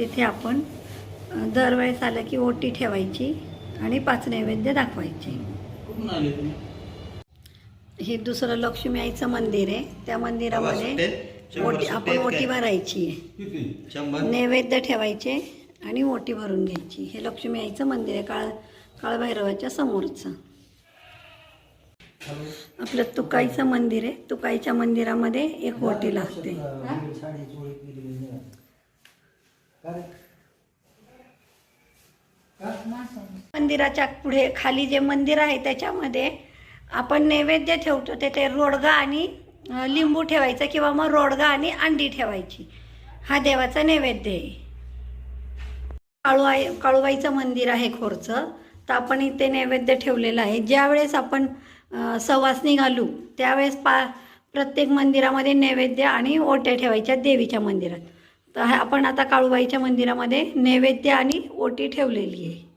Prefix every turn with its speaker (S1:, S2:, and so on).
S1: तिथे आपण दरवेळेस आलं की ओटी ठेवायची आणि पाच नैवेद्य दाखवायचे. हे दुसरं लक्ष्मी आईचं मंदिर आहे. त्या मंदिरामध्ये ओटी आपण ओटी? भरायची आहे. नैवेद्य ठेवायचे आणि ओटी भरून घ्यायची. हे लक्ष्मी आईचं मंदिर आहे काळ काळभैरवाच्या समोरचं. आपलं तुकाईचं मंदिर आहे. तुकाईच्या मंदिरामध्ये एक ओटी लागते. मंदिराच्या पुढे खाली जे मंदिर आहे त्याच्यामध्ये आपण नैवेद्य ठेवतो. तेथे रोडगा आणि लिंबू ठेवायचं किंवा मग रोडगा आणि अंडी ठेवायची. हा देवाचा नैवेद्य आहे. काळूआई काळूबाईचं मंदिर आहे खोरचं. तर आपण इथे नैवेद्य ठेवलेलं आहे. ज्यावेळेस आपण अ, सवासणी घालू त्यावेळेस पा प्रत्येक मंदिरामध्ये नैवेद्य आणि ओट्या ठेवायच्या देवीच्या मंदिरात. तर आपण आता काळूबाईच्या मंदिरामध्ये नैवेद्य आणि ओटी ठेवलेली आहे.